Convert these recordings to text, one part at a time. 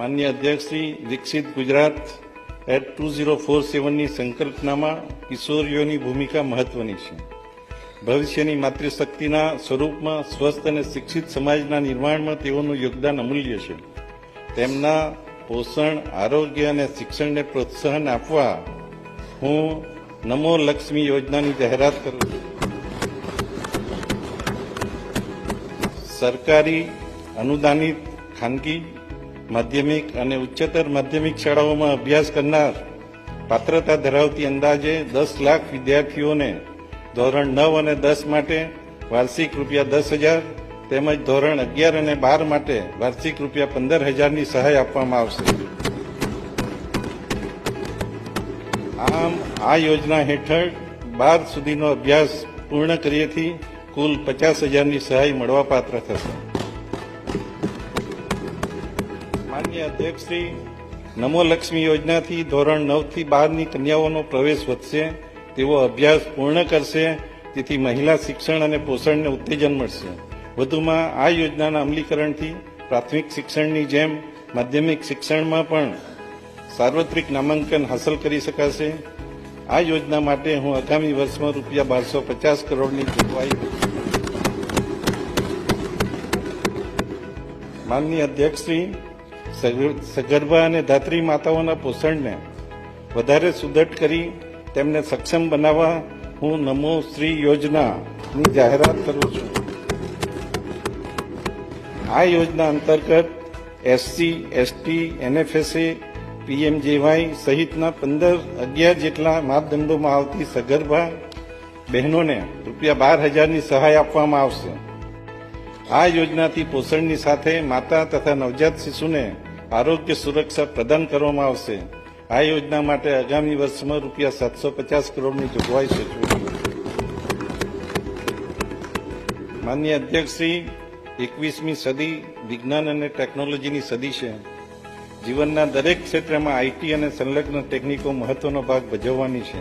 માન્ય અધ્યક્ષ શ્રી વિકસિત Gujarat at two zero four સેવનની સંકલ્પનામાં કિશોરીઓની ભૂમિકા મહત્વની છે. ભવિષ્યની માતૃશક્તિના સ્વરૂપમાં સ્વસ્થ અને શિક્ષિત સમાજના નિર્માણમાં તેઓનું યોગદાન અમૂલ્ય છે. તેમના પોષણ, આરોગ્ય અને શિક્ષણને પ્રોત્સાહન આપવા હું નમો લક્ષ્મી યોજનાની જાહેરાત કરું છું. સરકારી અનુદાનિત ખાનગી માધ્યમિક અને ઉચ્ચતર માધ્યમિક શાળાઓમાં અભ્યાસ કરનાર પાત્રતા ધરાવતી અંદાજે દસ લાખ વિદ્યાર્થીઓને ધોરણ નવ અને દસ માટે વાર્ષિક રૂપિયા દસ હજાર તેમજ ધોરણ અગિયાર અને બાર માટે વાર્ષિક રૂપિયા પંદર હજારની સહાય આપવામાં આવશે. આમ, આ યોજના હેઠળ બાર સુધીનો અભ્યાસ પૂર્ણ કર્યેથી કુલ પચાસ હજારની સહાય મળવાપાત્ર થશે. માન્ય અધ્યક્ષશ્રી, નમો લક્ષ્મી યોજનાથી ધોરણ નવથી બારની કન્યાઓનો પ્રવેશ વધશે, તેઓ અભ્યાસ પૂર્ણ કરશે, તેથી મહિલા શિક્ષણ અને પોષણને ઉત્તેજન મળશે. વધુમાં આ યોજનાના અમલીકરણથી પ્રાથમિક શિક્ષણની જેમ માધ્યમિક શિક્ષણમાં પણ સાર્વત્રિક નામાંકન હાંસલ કરી શકાશે. આ યોજના માટે હું આગામી વર્ષમાં રૂપિયા બારસો પચાસ કરોડની જોગવાઈ માનનીય અધ્યક્ષશ્રી સગર્ભા અને ધાત્રી માતાઓના પોષણને વધારે સુદૃઢ કરી તેમને સક્ષમ બનાવવા હું નમો શ્રી યોજનાની જાહેરાત કરું છું. આ યોજના અંતર્ગત એસસી એસટી એનએફએસએ પીએમજેવાય સહિતના પંદર, અગિયાર જેટલા માપદંડોમાં આવતી સગર્ભા બહેનોને રૂપિયા બાર હજારની સહાય આપવામાં આવશે. આ યોજનાથી પોષણની સાથે માતા તથા નવજાત શિશુને આરોગ્ય સુરક્ષા પ્રદાન કરવામાં આવશે. આ યોજના માટે આગામી વર્ષમાં રૂપિયા સાતસો પચાસ કરોડની જોગવાઈ સૂચવી માન્ય અધ્યક્ષશ્રી, એકવીસમી સદી વિજ્ઞાન અને ટેકનોલોજીની સદી છે. જીવનના દરેક ક્ષેત્રમાં આઈટી અને સંલગ્ન ટેકનિકો મહત્વનો ભાગ ભજવવાની છે.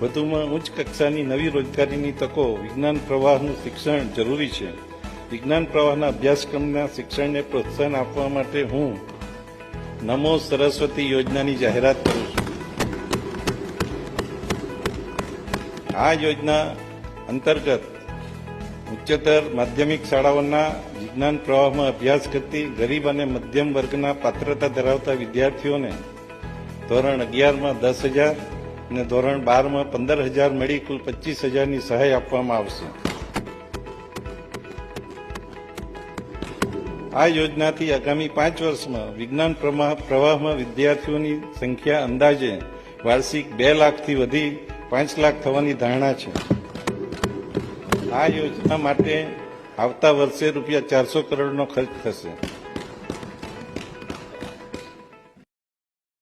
વધુમાં ઉચ્ચ કક્ષાની નવી રોજગારીની તકો, વિજ્ઞાન પ્રવાહનું શિક્ષણ જરૂરી છે. વિજ્ઞાન પ્રવાહના અભ્યાસક્રમના શિક્ષણને પ્રોત્સાહન આપવા માટે હું નમો સરસ્વતી યોજનાની જાહેરાત કરું છું. આ યોજના અંતર્ગત ઉચ્ચતર માધ્યમિક શાળાઓના વિજ્ઞાન પ્રવાહમાં અભ્યાસ કરતી ગરીબ અને મધ્યમ વર્ગના પાત્રતા ધરાવતા વિદ્યાર્થીઓને ધોરણ અગિયારમાં દસ હજાર અને ધોરણ બારમાં પંદર હજાર મળી કુલ પચીસ હજારની સહાય આપવામાં આવશે. આ યોજનાથી આગામી પાંચ વર્ષમાં વિજ્ઞાન પ્રવાહમાં વિદ્યાર્થીઓની સંખ્યા અંદાજે વાર્ષિક બે લાખથી વધી પાંચ લાખ થવાની ધારણા છે. આ યોજના માટે આવતા વર્ષે રૂપિયા ચારસો કરોડનો ખર્ચ થશે.